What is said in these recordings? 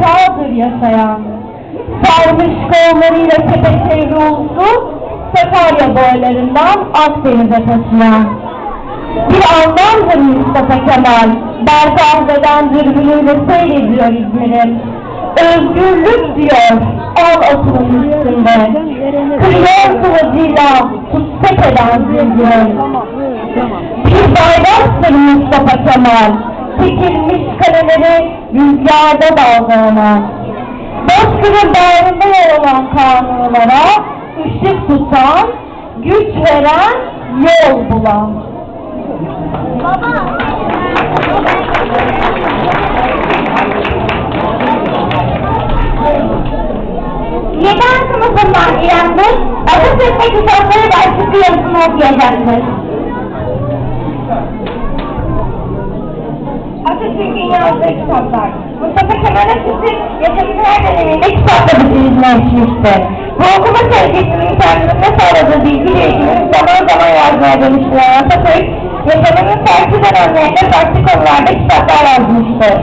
çağdır yaşayan. Sarmış kollarıyla tepeçevri ulusu, Sakarya boylarından Akdeniz'e taşıyan. Bir anlamdır Mustafa Kemal, Bergahve'den dürbünüyle seyrediyor İzmir'im. Özgürlük diyor, al atının üstünde. Kırıyor kılıcıyla, tut tepeden zincirim. Bir bayraktır Mustafa Kemal, çekilmiş kaleleri rüzgarda dalgalanır. Bozkır'ın bağrında yer olan kanunlara ışık tutan, güç veren, yol bulan. Yeden sınıfından İrem'dir, Atatürk ve kitapları başlıklı yazısını okuyacaktır. Atatürk'ün yazdığı kitaplar. Mustafa Kemal Atatürk yaşamının her döneminde kitapla bütünüzüne açmıştır. Bu okuma sevgisinin kendisine sağladığı bilgiyle ilgili zaman zaman yazmaya dönüştüren Atatürk, yaşamının farklı dönemlerinde farklı konularda kitaplar yazmıştır.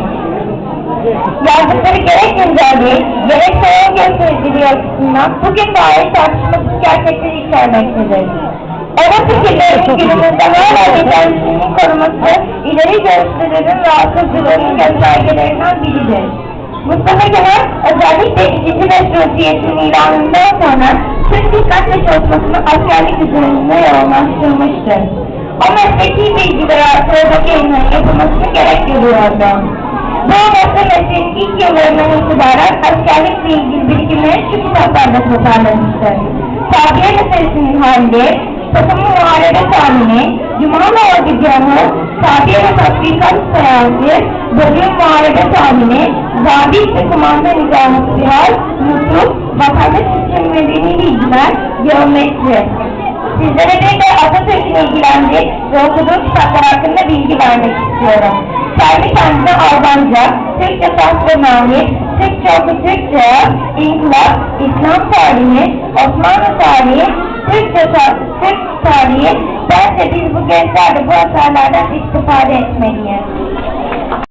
Yazdıkları gerek güncel değil, gerek son göstericiliği açısından bugün dair tartışmasız gerçekleri içermektedir. Ana fikirlerin günümüzde hala geçerliliğinin koruması, ileri görüşlülerin rahatsızlığının göstergelerinden biridir. Mustafa Kemal özellikle ikinci meşrutiyetinin ilanından sonra Türk dikkat ve çalışmasını askerlik üzerinde yoğunlaştırmıştır. O mesleki bilgileri artıracak yayınların yapılmasını gerek görüyordu. Bu mesleğin ilk yıllarından itibaren askerlikle ilgili bilgileri şu kitaplarda tasarlamıştır. Tabiye meselesinin hali, Takımı muharebe tahmini, Cuma'la ordugahı, tabiye ve tatbikat seansı, bölüm muharebe tahmini, zabit ve kumandan izahı hal, nutuk, vatandaş medeni bilgiler, geometri. Sizlere bir de Atatürk'ün ilgilendiği ve okuduğu kitaplar hakkında bilgi vermek istiyorum. Kendi kendine Almanca, Türkçe Tasmanami, Türkçe Oku Türkçe, İnkılap, İslam tarihi, Osmanlı tarihi, Türkçe ta Türk tarihi, bence biz bu gençler bu eserlerden istifade etmeliyiz.